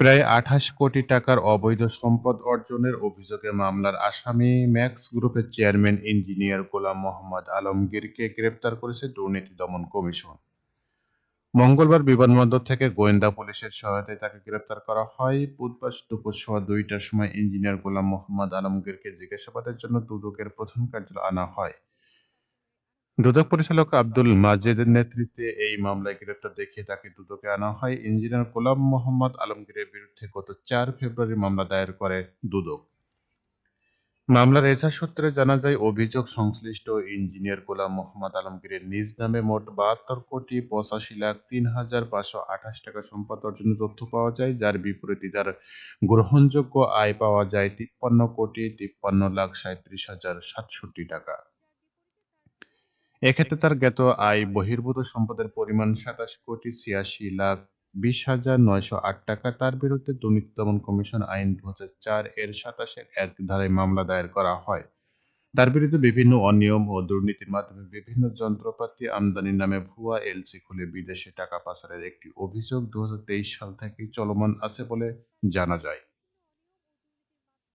প্রায় আঠাশ কোটি টাকার অবৈধ সম্পদ অর্জনের অভিযোগে মামলার আসামি ম্যাক্স গ্রুপের চেয়ারম্যান ইঞ্জিনিয়ার গোলাম মোহাম্মদ আলমগীরকে গ্রেপ্তার করেছে দুর্নীতি দমন কমিশন। মঙ্গলবার বিমানবন্দর থেকে গোয়েন্দা পুলিশের সহায়তায় তাকে গ্রেপ্তার করা হয়। বুধবার দুপুর সোয়া দুইটার সময় ইঞ্জিনিয়ার গোলাম মোহাম্মদ আলমগীরকে জিজ্ঞাসাবাদের জন্য দুদকের প্রধান কার্যালয়ে আনা হয়। দুদক পরিচালক আব্দুল মাজেদের নেতৃত্বে এই মামলায় গ্রেপ্তার দেখিয়ে তাকে দুদকে আনা হয়। ইঞ্জিনিয়ার গোলাম মোহাম্মদ আলমগীরের বিরুদ্ধে গত চার ফেব্রুয়ারি মামলা দায়ের করে দুদক। মামলার এজাহার সূত্রে জানা যায়, অভিযোগ সংশ্লিষ্ট ইঞ্জিনিয়ার গোলাম মোহাম্মদ আলমগীরের নিজ নামে মোট বাহাত্তর কোটি পঁচাশি লাখ তিন হাজার পাঁচশো আঠাশ টাকা সম্পদ অর্জনের তথ্য পাওয়া যায়, যার বিপরীতে তার গ্রহণযোগ্য আয় পাওয়া যায় তিপ্পান্ন কোটি তিপ্পান্ন লাখ সাঁত্রিশ হাজার সাতষট্টি টাকা। এক্ষেত্রে তার জ্ঞাত আয় বহির্ভূত সম্পদের পরিমাণ সাতাশ কোটি ছিয়াশি লাখ বিশ হাজার নয়শো আট টাকা। তার বিরুদ্ধে দুর্নীতি দমন কমিশন আইন দু চার এর সাতাশের এক ধারায় মামলা দায়ের করা হয়। তার বিরুদ্ধে বিভিন্ন অনিয়ম ও দুর্নীতির মাধ্যমে বিভিন্ন যন্ত্রপাতি আমদানির নামে ভুয়া এলসি খুলে বিদেশে টাকা পাচারের একটি অভিযোগ দু হাজার তেইশ সাল থেকেই চলমান আছে বলে জানা যায়।